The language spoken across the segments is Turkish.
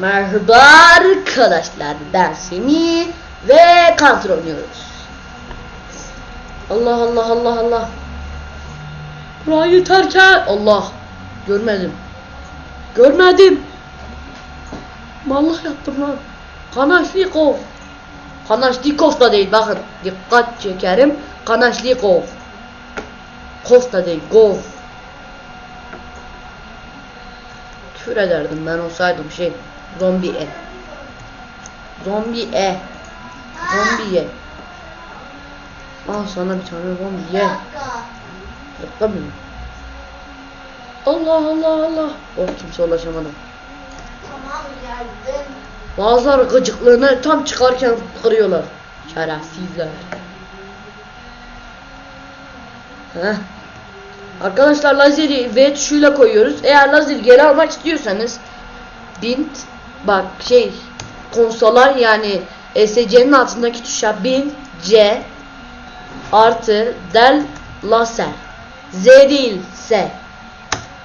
Merhaba arkadaşlar ben Semih ve Counter oynuyoruz. Allah Allah Allah Allah. Burayı terk. Allah. Görmedim. Görmedim. Mallık yaptım lan. Kanaşlikov. Kanaşlikov da değil bakın. Dikkat çekerim. Kanaşlikov. Kov da değil. Gov. Küfür ederdim ben olsaydım şey. Zombi e. Zombi e. Zombi ye. Al sana bir tane zombi ye. Dakika mı? Allah Allah Allah. Oh kimse ulaşamadı. Tamam geldim. Bazıları gıcıklığını tam çıkarken kırıyorlar. Şerefsizler. Heh. Arkadaşlar lazeri V tuşuyla koyuyoruz. Eğer lazeri geri almak istiyorsanız bint bak şey konsollar yani ESC'nin altındaki tuşa bin C artı del laser Z değil S.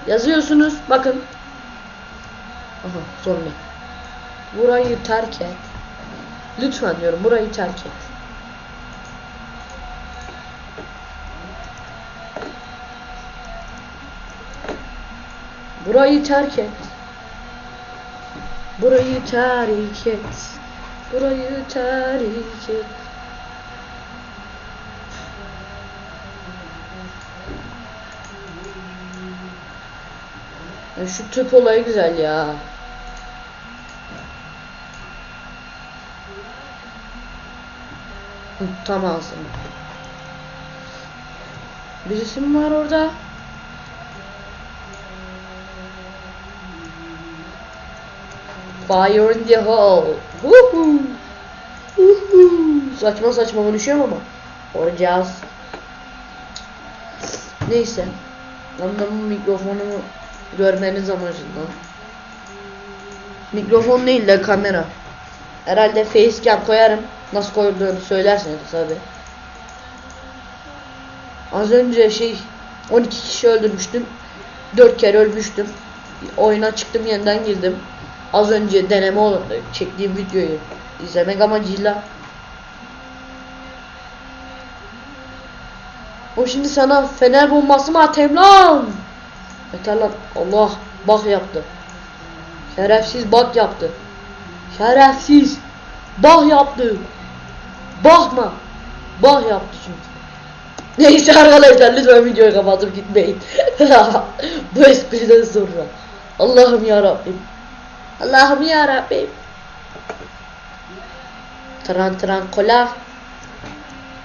Yazıyorsunuz bakın. Aha zombi burayı terk et. Lütfen diyorum burayı terk et. Burayı terk et burayı terk et burayı terk et şu tüp olayı güzel ya. Tam ağzım. Birisi mi var orada? Fire in the hole. Woohoo. Woohoo. Saçma saçma konuşuyorum ama. Oracağız. Neyse. Anlamı mikrofonumu görmeniz amacından. Mikrofon değil de kamera. Herhalde facecam koyarım. Nasıl koyulduğunu söylerseniz tabi. Az önce şey 12 kişi öldürmüştüm. 4 kere ölmüştüm. Oyuna çıktım yeniden girdim. Az önce deneme olarak çektiğim videoyu izlemek amacıyla. O şimdi sana fener bombası mı atayım lan? Yeter lan. Allah bak yaptı. Şerefsiz bak yaptı. Şerefsiz. Bah yaptı. Bakma. Bah yaptı çünkü. Neyse arkadaşlar lütfen videoyu kapatıp gitmeyin. Bu espriden sonra. Allah'ım ya Rabbim. Allah'ım ya Rabbim. Tran tran kola.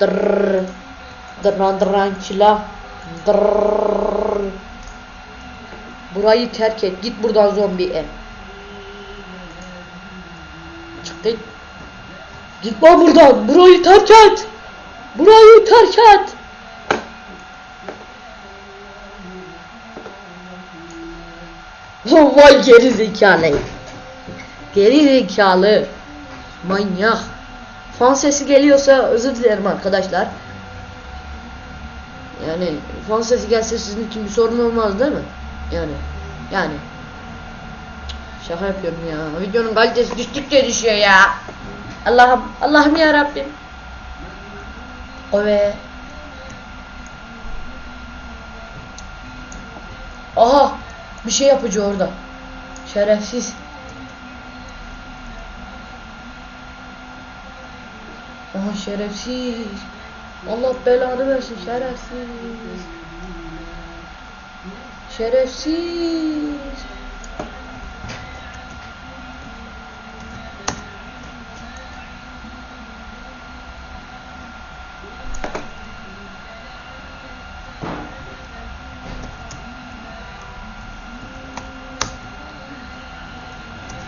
Drrrr. Dran dran çila. Drrrr. Burayı terk et. Git buradan zombi e. Çık git. Git lan buradan. Burayı terk et. Burayı terk et. Vay geri zekalı. Geri zekalı. Manyak. Fan sesi geliyorsa özür dilerim arkadaşlar. Yani fan sesi gelse sizin için bir sorun olmaz değil mi? Yani yani şaka yapıyorum ya. Videonun kalitesi düştükçe düşüyor ya. Allah'ım Allah'ım ya Rabbim. O be. Aha bir şey yapıcı orada. Şerefsiz. Aha şerefsiz. Allah belanı versin şerefsiz. Şerefsiz.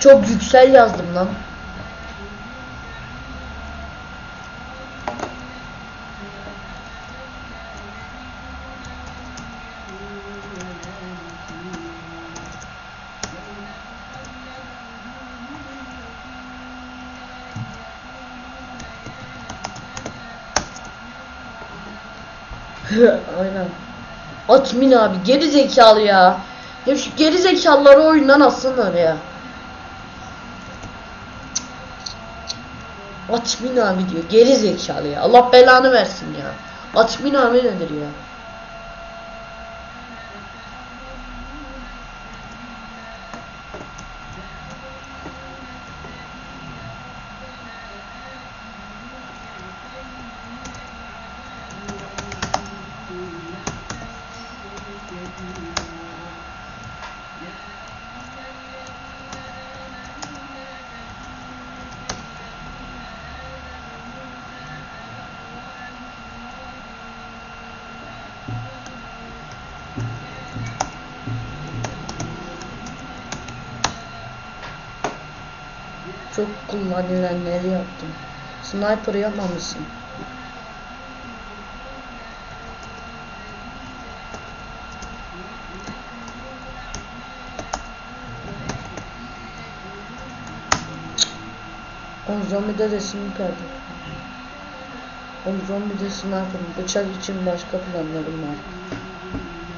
Çok yüksel yazdım lan. Aynen. Atmin abi geri zekalı ya. Ya şu geri zekalıları oyundan atsınlar ya. Atmin abi diyor. Geri zekalı ya. Allah belanı versin ya. Atmin abi nedir ya? Çok kullanılanları yaptım. Sniper yapmamışsın. On zombide de sniper'di. On zombide sniper. Bıçak için başka planlarım var.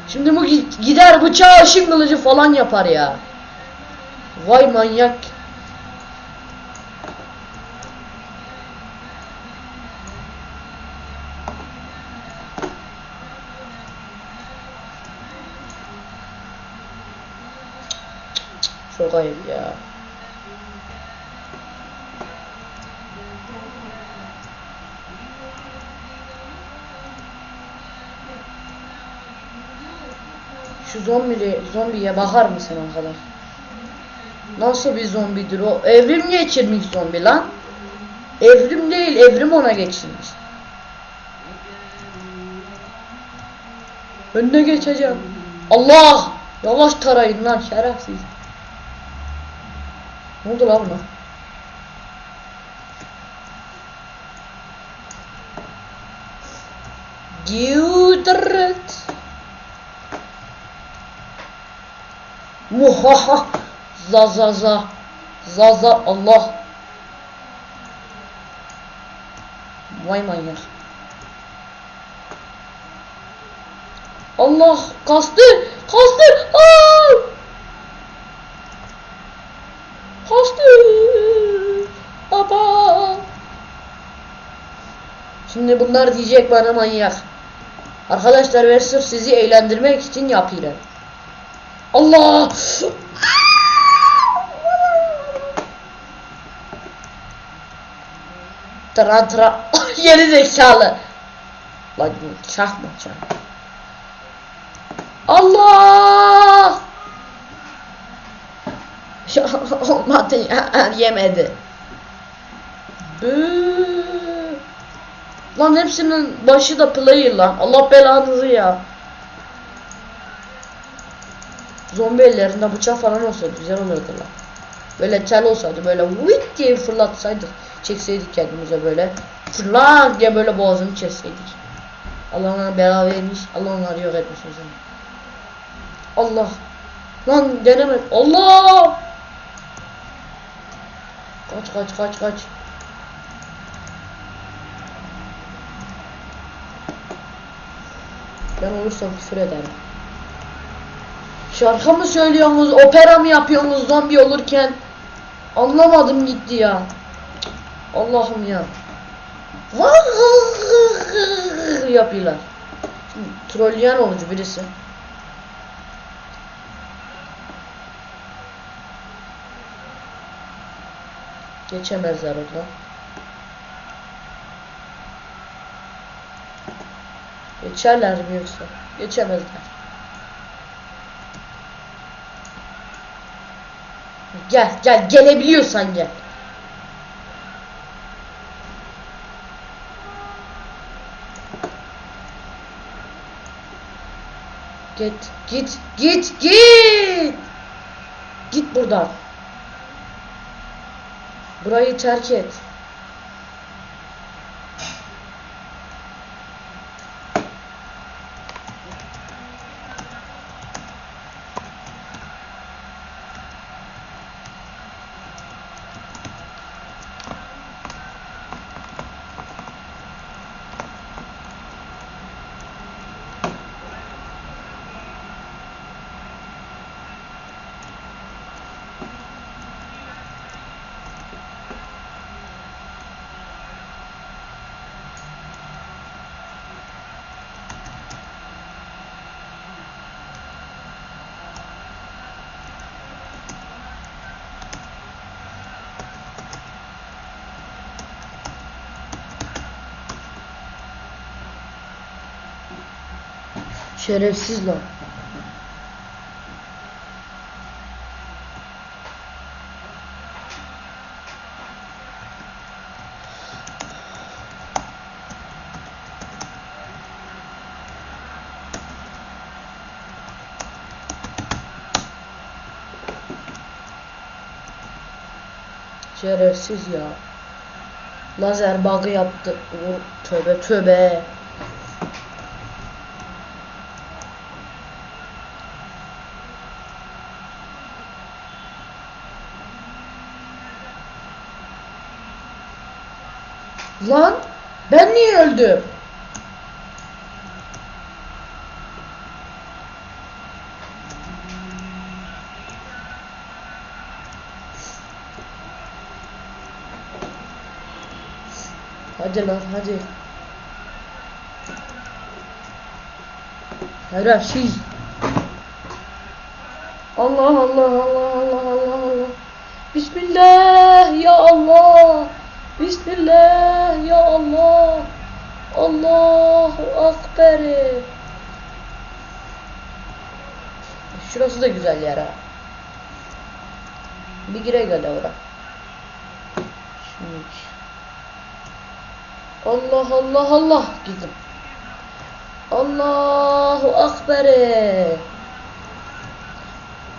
Şimdi bu gi- gider bıçağı ışın kılıcı falan yapar ya. Vay manyak. Çok ya. Şu zombi, zombiye bakar mısın arkadaş? Nasıl bir zombidir o? Evrim geçirmiş zombi lan. Evrim değil, evrim ona geçirmiş. Önüne geçeceğim. Allah! Yavaş tarayın lan şerefsiz. Ne oldu lan buna? Güdret. Muhaha. Za za za. Za za Allah. Vay manyak. Allah kastı kastı Aa! Kastı baba. Şimdi bunlar diyecek bana manyak. Arkadaşlar ben sırf sizi eğlendirmek için yapıyorum. Allah! Tran tran Yeni zekalı. Lan çakma çakma. Allah! Olmadı ya yemedi. Bıı. Lan hepsinin başı da player lan. Allah belanızı ya. Zombi ellerinde bıçak falan olsaydı güzel olurdu lan. Böyle tel olsaydı böyle vıt diye fırlatsaydık. Çekseydik kendimize böyle. Fırlak diye böyle boğazını kesseydik. Allah ona bela vermiş. Allah onları yok etmiş o zaman. Allah. Lan deneme. Allah. Kaç kaç kaç kaç. Ben olursam küfür ederim. Şarkı mı söylüyorsunuz, opera mı yapıyorsunuz zombi olurken? Anlamadım gitti ya. Allah'ım ya. yapıyorlar. Trolleyen olucu birisi. Geçemezler oradan. Geçerler mi yoksa? Geçemezler. Gel gel gelebiliyorsan gel. Git git git git. Git buradan. brojić arket Şerefsiz lan. Şerefsiz ya. Lazer bug'ı yaptı. Tövbe tövbe. Lan öldüm? Hadi lan hadi. Şerefsiz. Allah Allah Allah Allah Allah Allah. Bismillah ya Allah. Bismillah ya Allah. Allahu Akbar. Şurası da güzel yer ha. Bir gire gel oraya. Şimdi. Allah Allah Allah gittim. Allahu Akbar.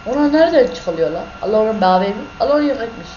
Ona nereden çıkılıyor lan? Allah onun bağırıyor mi? Allah onu yok etmiş.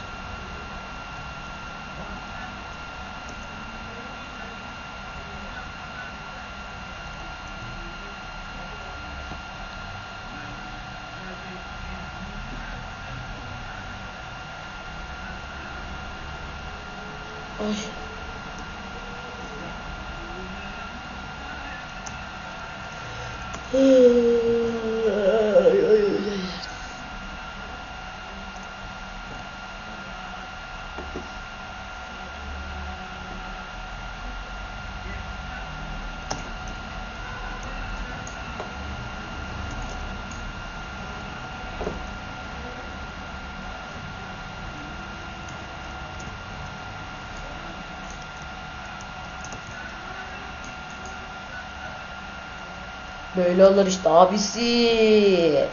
Böyle olur işte abisi.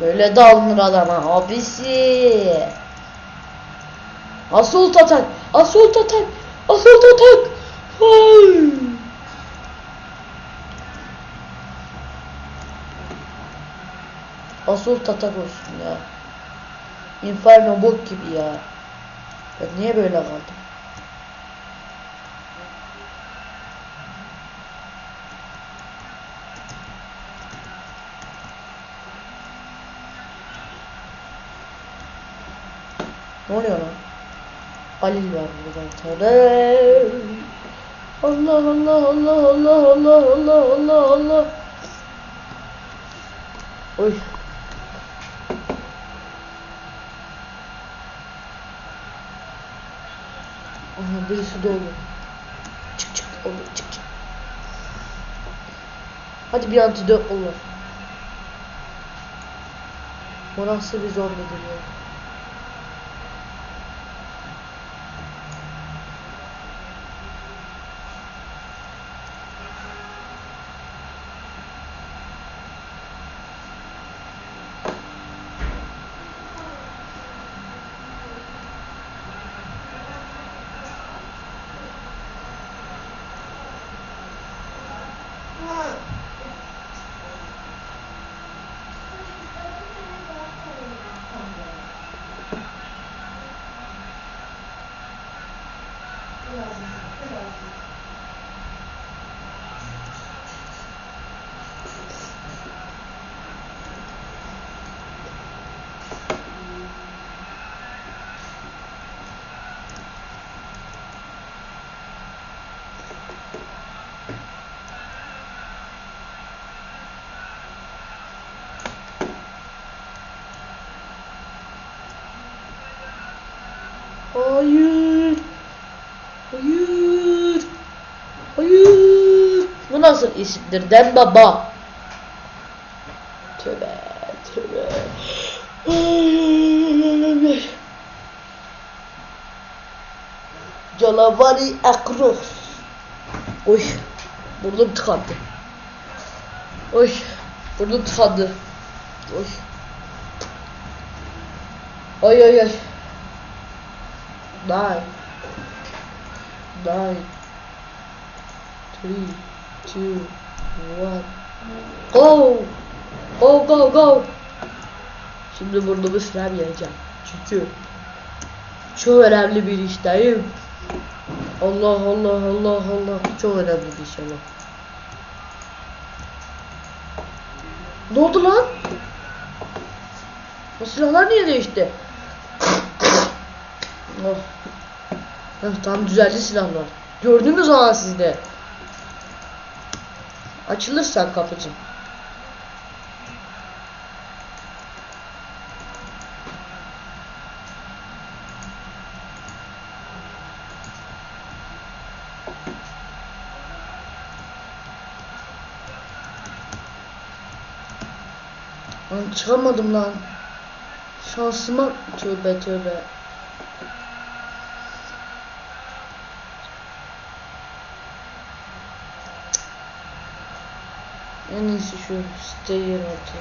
Böyle de alınır adama abisi. Asıl tatak. Asıl tatak. Asıl tatak. Ay. Asıl tatak olsun ya. Inferno bok gibi ya. Ben niye böyle kaldım? Ne oluyor lan? Halil var burada. Tadam. Allah Allah Allah Allah Allah Allah Allah Allah. Oy. Aha birisi doldu. Çık çık olur çık çık. Hadi bir antidot olur. Bu nasıl bir zombidir ya? eşittir dem baba. Tövbe tövbe. Calavari akruh. Oy. Burnum tıkandı. Oy. Burnum tıkandı. Oy. Oy oy oy. Nine. Nine. Three. Two. One. Go. Go go go. Şimdi burnumu süremeyeceğim. Çünkü çok önemli bir işteyim. Allah Allah Allah Allah. Çok önemli bir iş ama. Ne oldu lan? Bu silahlar niye değişti? Oh. Tam düzeldi silahlar. Gördünüz zaman sizde. Açılırsan kapıcı. Lan çıkamadım lan. Şansıma tövbe tövbe. En iyisi şu stay altı.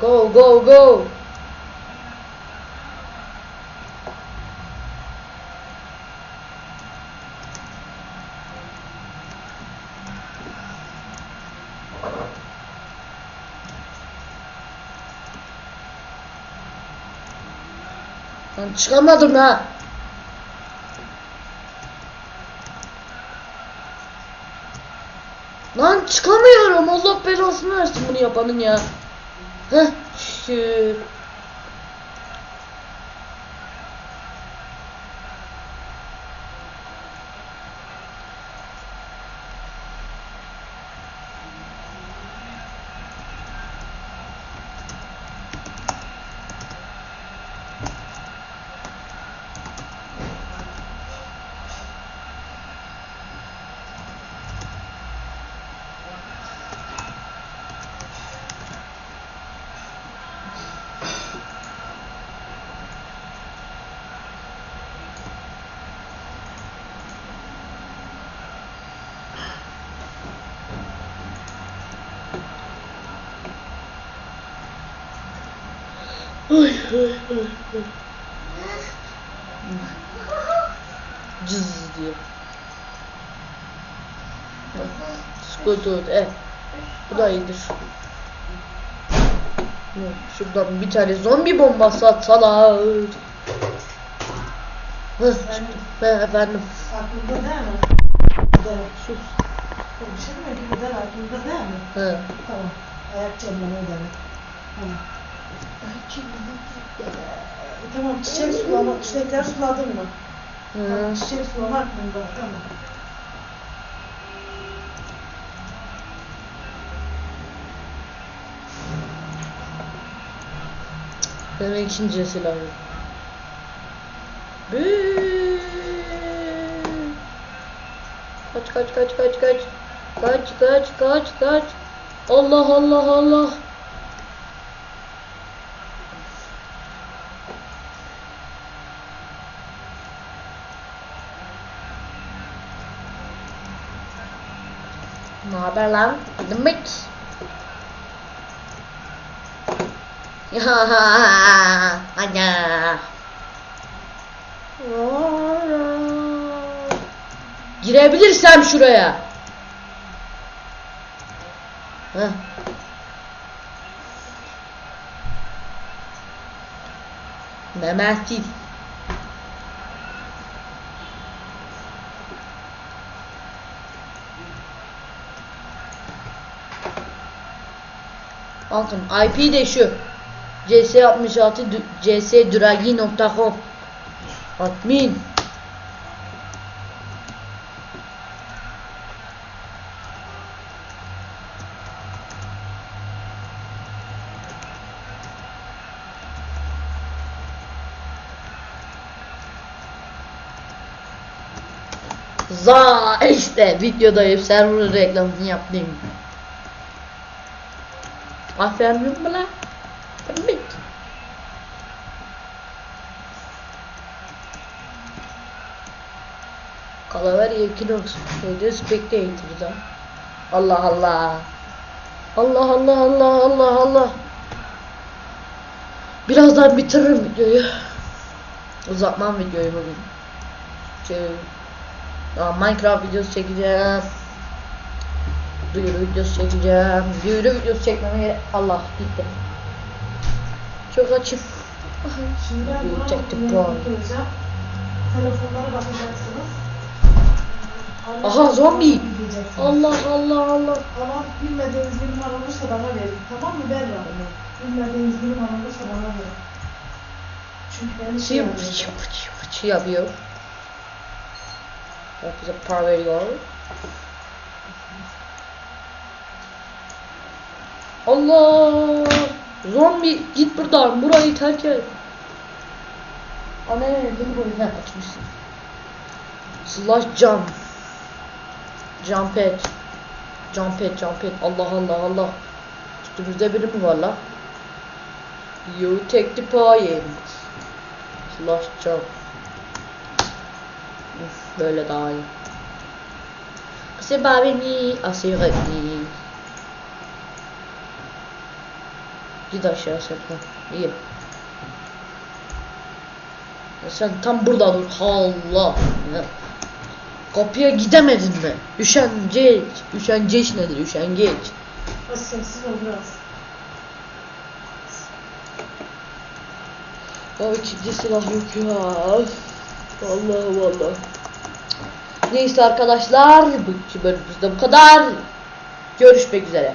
Go go go. Lan çıkamadım ha. Lan çıkamıyorum. Allah belasını versin bunu yapanın ya. Heh. Şükür. Cız diyor. Skutur, eh. Bu da iyidir. Şuradan bir tane zombi bombası atsalar. Hıh, ben efendim. Aklında değil mi? Evet. Sus. Konuşamıyor gibi de aklında değil mi? He. Tamam. Ayak çamurunu demek. Tamam. E, tamam çiçek sulama, çiçekler suladın mı? Tamam, Hı. çiçek sulama aklında. Tamam. Demek ikinci silahı. Büyük. Kaç kaç kaç kaç kaç. Kaç kaç kaç kaç. Allah Allah Allah. Ne haber lan? Demek. Ana. Girebilirsem şuraya. Heh. Mehmetçik. Bakın IP de şu. cs66 csduragi.com Admin Za işte videodayım server reklamını yaptım. Aferin lan? Tabii. Kalaver Equinox. Neydi? Spectator'da. Allah Allah. Allah Allah Allah Allah Allah. Birazdan bitiririm videoyu. Uzatmam videoyu bugün. Şey, Minecraft videosu çekeceğim. Duyuru videosu çekeceğim. Duyuru videosu çekmeme gerek. Allah gitti. Çok açım. Şimdi ben Çektim koyacağım. Telefonlara bakacaksınız. Aha, zombi. Allah Allah Allah. Ama bilmediğiniz bir numara olursa bana verin. Tamam mı Berra? Bilmediğiniz bir numara olursa bana verin. Çünkü beni şey Fıçı fıçı fıçı fıçı yapıyor. Bak bize para veriyor. Allah! Zombi git buradan burayı terk et. Ana beni buraya ha, açmışsın. Slash jump. Jump et. Jump et jump et. Allah Allah Allah. Üstümüzde biri mi var lan? You take the point. Slash jump. Böyle daha iyi. Kısa beni asirani. Git aşağı. Ha, iyi. Ya sen tam burada dur. Allah. Ya. Kapıya gidemedin mi? Üşengeç. Üşengeç nedir? Üşengeç. Az sessiz ol biraz. Ya ikinci silah yok ya. Allah Allah. Neyse arkadaşlar. Bu bölümümüzde bu kadar. Görüşmek üzere.